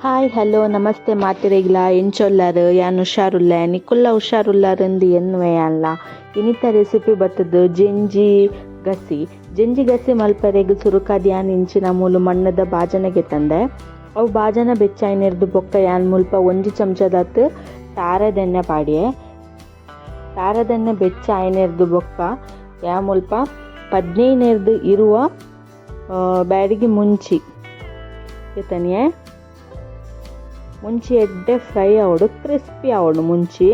Hi hello ನಮಸ್ತೆ ಮಾತಿರೆಗ್ಲ, ಎಂಚೊಲ್ಲಾರು, ಯಾನ್ ಹುಷಾರುಲ್ಲ ನಿಕುಲ್ಲ ಹುಷಾರುಲ್ಲರಂದು ಎನ್ನುವೆ ಅಲ್ಲ. ಇನ್ನಿತ ರೆಸಿಪಿ ಬತ್ತದು ಜಿಂಜಿ ಗಸಿ ಜಿಂಜಿ ಗಸಿ ಮಲ್ಪರೆಗ್ ಸುರುಕಾದ ಯಾನ್ ಇಂಚಿನ ಮೂಲು ಮಣ್ಣದ ಬಾಜನೆಗೆ ತಂದೆ. ಅವು ಬಾಜನ ಬೆಚ್ಚಾಯಿನಿರ್ದು ಬೊಕ್ಕ ಯಾನ್ ಮುಲ್ಪ ಒಂಜಿ ಚಮಚದತ್ತು ತಾರದೆಣ್ಣೆ ಪಾಡಿಯೆ. ತಾರದೆಣ್ಣೆ ಬೆಚ್ಚ ಆಯ್ನೆರ್ದು ಬೊಕ್ಕ ಯಾ ಮುಲ್ಪ ಪದ್ನೈನೆರ್ದು ಇರುವ ಬ್ಯಾಡಿಗೆ ಮುಂಚಿ ಎತ್ತನಿಯೇ ಮುಂಚಿ ಎಡ್ಡೆ ಫ್ರೈ ಆವಡು ಕ್ರಿಸ್ಪಿ ಆವಡು ಮುಂಚಿ.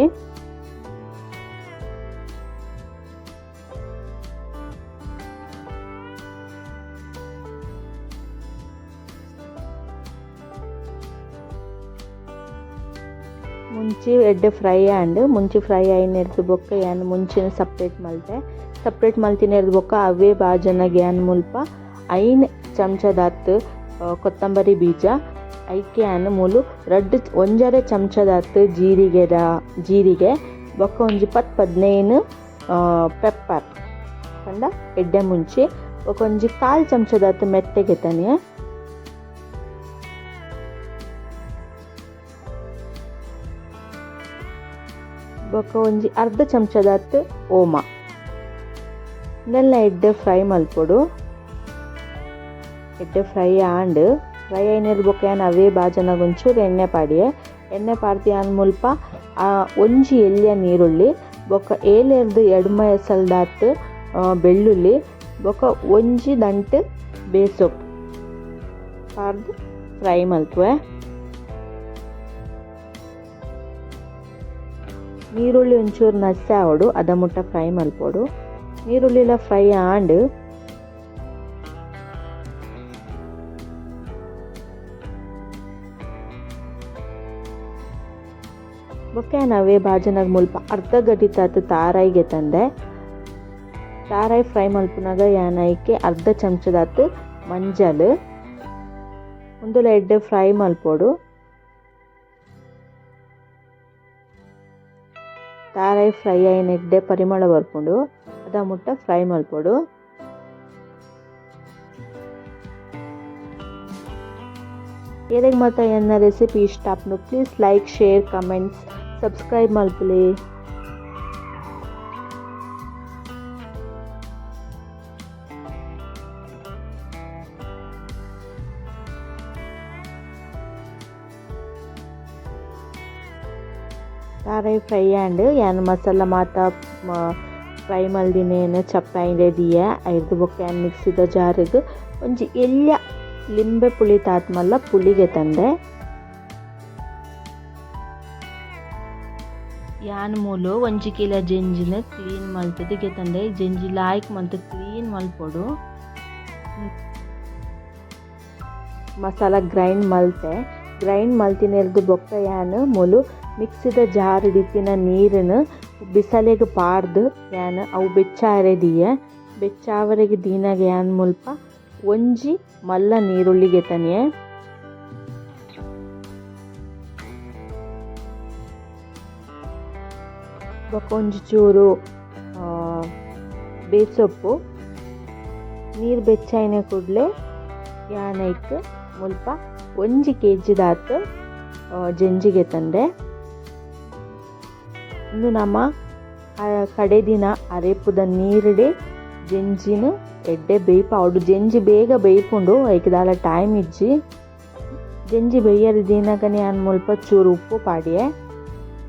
ಮುಂಚಿ ಎಡ್ಡೆ ಫ್ರೈ ಆಂಡ್ ಮುಂಚಿ ಫ್ರೈ ಆಯ್ನೆರ್ದು ಬೊಕ್ಕ ಏನು ಮುಂಚಿನ ಸಪ್ರೇಟ್ ಮಲ್ತೆ. ಸಪ್ರೇಟ್ ಮಲ್ತಿನೆರ್ದು ಬೊಕ್ಕ ಅವೇ ಬಾಜನಗೆ ಗ್ಯಾನ್ ಮುಲ್ಪ ಐನ್ ಚಮಚದಾತ್ ಕೊತ್ತಂಬರಿ ಬೀಜ. ಐಕೆ ಆನ್ ಮೂಲು ರಡ್ಡು ಒಂಜರೆ ಚಮಚದತ್ತು ಜೀರಿಗೆದ ಜೀರಿಗೆ ಬೊಕ್ಕ ಒಂಜಿ ಪತ್ ಪದ್ನೈನ್ ಪೆಪ್ಪರ್ ಪಂಡ ಎಡ್ಡೆ ಮುಂಚಿ ಬೊಕೊಂಜಿ ಕಾಲ್ ಚಮಚದಾತ್ ಮೆತ್ತಗೆ ತನಿಯ. ಬೊಕ್ಕ ಒಂಜಿ ಅರ್ಧ ಚಮಚದತ್ತು ಓಮ. ಇದೆಲ್ಲ ಎಡ್ಡೆ ಫ್ರೈ ಮಲ್ಪೊಡು. ಎಡ್ಡೆ ಫ್ರೈ ಆಂಡ್ ಫ್ರೈ ಆಯ್ನೆರ್ ಬೊಕ ಯಾನ್ ಅವೇ ಬಾಜನಗ ಒಂಚೂರು ಎಣ್ಣೆ ಪಾಡಿಯೆ. ಎಣ್ಣೆ ಪಾಡ್ತಿ ಯಾನ್ ಮುಲ್ಪ ಒಂಜಿ ಎಲ್ಯ ನೀರುಳ್ಳಿ, ಬೊಕ ಏಲೆರ್ದು ಎಡ್ಮ ಎಸಲ್ದಾತ್ ಬೆಳ್ಳುಳ್ಳಿ, ಬೊಕ ಒಂಜಿ ದಂಟು ಬೇಸೊಪ್ಪು ಪಾಡ್ದು ಫ್ರೈ ಮಲ್ತುವೆ. ನೀರುಳ್ಳಿ ಒಂಚೂರು ನಸೆ ಆವಡು ಅದ ಮುಟ್ಟ ಫ್ರೈ ಮಲ್ಪೋಡು. ನೀರುಳ್ಳಿಲ ಫ್ರೈ ಆಂಡ್ ಬೊಕ್ಕ ನಾವೇ ಬಾಜನಾಗ ಮುಲ್ಪ ಅರ್ಧ ಗಡಿತಾತು ತಾರಾಯಿಗೆ ತಂದೆ. ತಾರಾಯಿ ಫ್ರೈ ಮಲ್ಪನಾಗ ಯಾನೈಕೆ ಅರ್ಧ ಚಮಚದಾತು ಮಂಜಲ್. ಒಂದು ಎಡ್ಡೆ ಫ್ರೈ ಮಲ್ಪೋಡು. ತಾರಾಯಿ ಫ್ರೈ ಆಯ್ನ ಎಡ್ಡೆ ಪರಿಮಳ ಬರ್ಕೊಂಡು ಅದ ಮುಟ್ಟ ಫ್ರೈ ಮಲ್ಪೋಡು. ಏದಾಗ ಮತ್ತೆ ಎನ್ನ ರೆಸಿಪಿ ಇಷ್ಟ please like, share, comments. Subscribe ಮಾಡ್ಬಿಡಿ. ತಾರಾಯಿ ಫ್ರೈ ಆ್ಯಂಡ್ ಯಾನ್ ಮಸಾಲ ಮಾತ ಫ್ರೈ ಮಲ್ದಿನೇನು ಚಪ್ಪಾಯಿಂಡೆ ದಿಯ ಐದು ಬೊಕ್ಕ ಮಿಕ್ಸಿದ ಜಾರಿಗೆ ಒಂಜಿ ಎಲ್ಲ ಲಿಂಬೆ ಪುಳಿ ತಾತ್ಮಲ್ಲ ಪುಳಿಗೆ ತಂದೆ ಯಾನ್ ಮೂಲು ಒಂಜಿ ಕಿಲ ಜೆಂಜಿನ ಕ್ಲೀನ್ ಮಲ್ತದಿಗೆ ತಂದೆ, ಜೆಂಜಿ ಲಾಯ್ಕ್ ಮಂತ್ ಕ್ಲೀನ್ ಮಲ್ಪೊಡು. ಮಸಾಲ ಗ್ರೈಂಡ್ ಮಲ್ತೆ. ಗ್ರೈಂಡ್ ಮಲ್ತಿನೆರ್ದು ಬೊಕ್ಕ ಯಾನ್ ಮೂಲು, ಮಿಕ್ಸಿದ ಜಾರ್ ಡಿತ್ತಿನ ನೀರನ್ನು ಬಿಸಲೆಗೆ ಪಾಡ್ದು ಯಾನ್ ಅವು ಬೆಚ್ಚಾರೆ ದಿಯ ಬೆಚ್ಚಾವರೆಗೆ ದೀನಾಗ ಯಾನ್ ಮುಲ್ಪ, ಒಂಜಿ ಮಲ್ಲ ನೀರುಳ್ಳಿಗೆ ತನಿಯೆ. ಬೊಕ ಒಂಜಿ ಚೂರು ಆ, ಬೇಸೊಪ್ಪು ನೀರು ಬೆಚ್ಚಾಯಿನ ಕೂಡಲೇ ಯಾನೈಕ್ ಮುಲ್ಪ ಒಂಜಿ ಕೆ ಜಿದಾತ್ ಜಂಜಿಗೆ ತಂದೆ. ಇಂದು ನಮ್ಮ ಕಡೆ ದಿನ ಅರೆಪುದ ನೀರುಡೆ ಜಂಜಿನ ಎಡ್ಡೆ ಬೇಯ್ಪ. ಅವಡು ಜಂಜಿ ಬೇಗ ಬೇಯ್ಕೊಂಡು ಐಕದಾಲ ಟೈಮ್ ಇಜ್ಜಿ. ಜಂಜಿ ಬೇಯರ ದಿನಗನೇ ಅನ್ ಮುಲ್ಪ ಚೂರು ಉಪ್ಪು ಪಾಡಿಯೆ.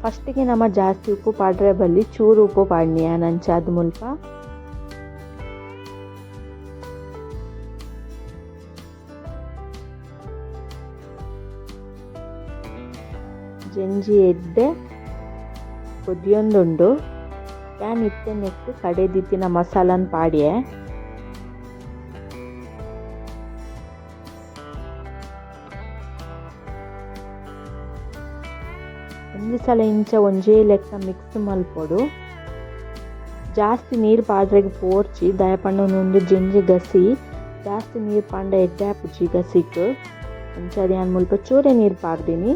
ಫಸ್ಟಿಗೆ ನಮ್ಮ ಜಾಸ್ತಿ ಉಪ್ಪು ಪಾಡ್ರೆ ಬಲ್ಲಿ ಚೂರು ಉಪ್ಪು ಪಾಡ್ನಿಯ ನಂಚಾದ ಮುಲ್ಪ. ಜಂಜಿ ಎದ್ದೆ ಕುದಿಯೊಂದುಂಡು ಯಾನ್ ಇತ್ತೆ ನೆಕ್ಕು ಕಡೆದಿತ್ತಿನ ಮಸಾಲನ್ ಪಾಡಿಯೆ. ಒಂದು ಸಲ ಇಂಚ ಒಂಜೇ ಲೆಕ್ಕ ಮಿಕ್ಸ್ ಮಲ್ಪೊಡು ಜಾಸ್ತಿ ನೀರು ಪಾಡ್ರೆಗ್ ಪೋರ್ಚಿ ದಯಪಂಡೊಂದು ಜೆಂಜಿ ಗಸಿ ಜಾಸ್ತಿ ನೀರು ಪಾಂಡ ಎಡ್ಡೆ ಆಪುಜಿ ಗಸಿಕ್ ಅಂಚದ ಯಾನ್ ಮುಲ್ಪ ಚೂರೆ ನೀರು ಪಾಡ್ದಿನಿ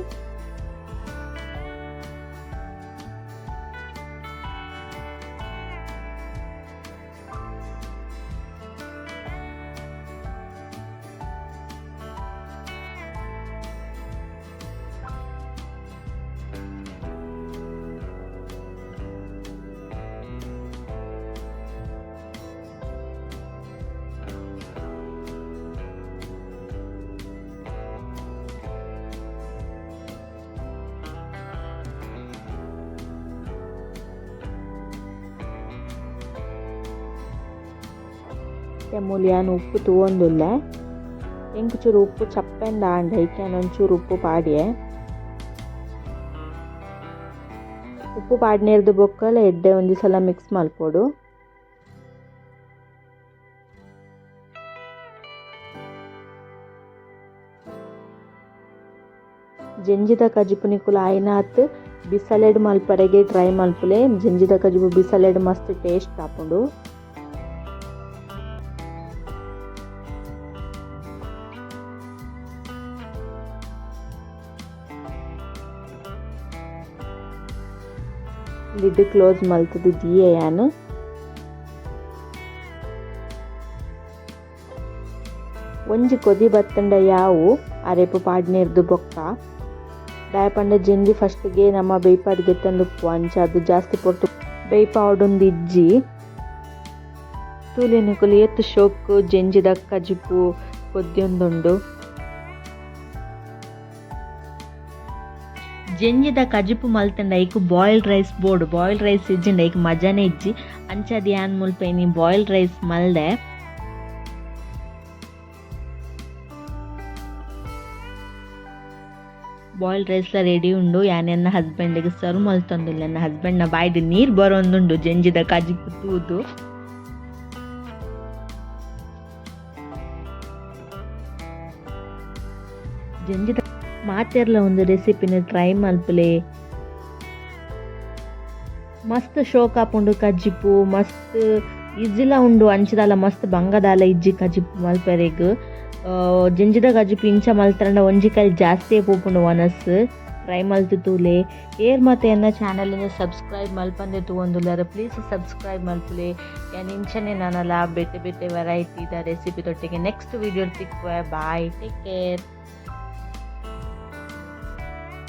ಮೂಲಿಯಾನು ಉಪ್ಪು ತೂವೊಂದುಲ್ಲೆ. ಎಂಕುಚೂರು ಉಪ್ಪು ಚಪ್ಪೆಂದ ಆಂಡ ಇಕ್ಯಾನ ಒಂಚೂರು ಉಪ್ಪು ಪಾಡ್ಯೆ. ಉಪ್ಪು ಪಾಡ್ನೇರ್ದು ಬೊಕ್ಕಲ್ಲ ಎಡ್ಡೆ ಒಂಜಿ ಸಲ ಮಿಕ್ಸ್ ಮಲ್ಪೊಡು ಜಂಜಿದ ಕಜಿಪು ನಿಕುಲು ಆಯ್ನಾತ್ ಬಿಸಲೆಡ್ ಮಲ್ಪರೆಗೆ ಟ್ರೈ ಮಲ್ಪುಲೆ, ಜಂಜಿದ ಕಜಿಪು ಬಿಸಲೆಡ್ ಮಸ್ತ್ ಟೇಸ್ಟ್ ಆಪುಂಡು ಲಿಡ್ ಕ್ಲೋಸ್ ಮಲ್ತದು ದಿಯೆ ಯಾನ್? ಒಂಜಿ ಕೊದಿ ಬತ್ತಂಡ ಯಾವು? ಅರೆಪು ಪಾಡ್ನೇರ್ದು ಬೊಕ್ಕ. ದಾಯಪಂಡ ಜೆಂಜಿ ಫಸ್ಟ್ಗೆ ನಮ್ಮ ಬೇಯ್ಪಾಡ್ಗೆ ತಂದುಪ್ಪು ಅಂಚ ಅದು ಜಾಸ್ತಿ ಪೊರ್ತು ಬೇಯ್ಪಾವೊಡೊಂದು ಇಜ್ಜಿ. ತೂಲೆ ನಿಕುಲು ಎತ್ತು ಶೋಕು ಜೆಂಜಿದ ಕಜಿಪು ಕೊದ್ಯೊಂದುಂಡು ಜೆಂಜಿದ ಕಜಿಪು ಮಲ್ತಂಡ hike boiled rice boiled boiled rice ಇಜ್ಜಿಂಡ ಐಕ್ ಮಜಾನೆ ಇಜ್ಜಿ. ಅಂಚದ ಯಾನ್ ಮುಲ್ಪೈನಿ ಬಾಯ್ಲ್ಡ್ ರೈಸ್ ಮಲ್ದೆ. ಬಾಯ್ಲ್ಡ್ ರೈಸ್ಲ ರೆಡಿ ಉಂಡು. ಯಾನೆನ್ನ ಹಸ್ಬೆಂಡ್ಗೆ ಸರ್ವ್ ಮಲ್ತೊಂದುಲ್ಲೆ ನನ್ನ ಹಸ್ಬೆಂಡ್ನ ಬಾಯ್ದು ನೀರ್ ಬರೋಂದುಂಡು ಜೆಂಜಿದ ಕಜಿಪು ತೂದು. ಜೆಂಜಿದ ಮಾತೆರ್ಲ ಒಂದು ರೆಸಿಪಿನ ಟ್ರೈ ಮಲ್ಪಲೆ ಮಸ್ತ್ ಶೋಕ್ ಆಪುಂಡು ಕಜ್ಜಿಪು, ಮಸ್ತ್ ಇಜ್ಜಿಲ ಉಂಡು ಅಂಚದಾಲ ಮಸ್ತ್ ಬಂಗದಾಲ ಇಜ್ಜಿ ಕಜ್ಜಿಪು ಮಲ್ಪೆರೆಗ್. ಜಿಂಜಿದ ಕಜ್ಜಿಪು ಇಂಚ ಮಲ್ತರಂಡ ಒಂಜಿ ಕೈ ಜಾಸ್ತಿ ಪೂಪುಂಡು ವನಸ್. ಟ್ರೈ ಮಲ್ತು ತೂಲೆ. ಏರ್ ಮತ್ತೆ ಎನ್ನ ಚಾನಲ್ ಸಬ್ಸ್ಕ್ರೈಬ್ ಮಲ್ಪಂದೆ ತೂವೊಂದುಲ್ಲೆರ್ ಪ್ಲೀಸ್ ಸಬ್ಸ್ಕ್ರೈಬ್ ಮಲ್ಪುಲೆ. ಯಾನ್ ಇಂಚನೆ ನಾನಲ ಬೇತೆ ವೆರೈಟಿ ದ ರೆಸಿಪಿ ತೊಟ್ಟಿಗೆ. ನೆಕ್ಸ್ಟ್ ವಿಡಿಯೋ ತಿಕ್ಕುವೆ ಬಾಯ್ ಟೇಕ್ ಕೇರ್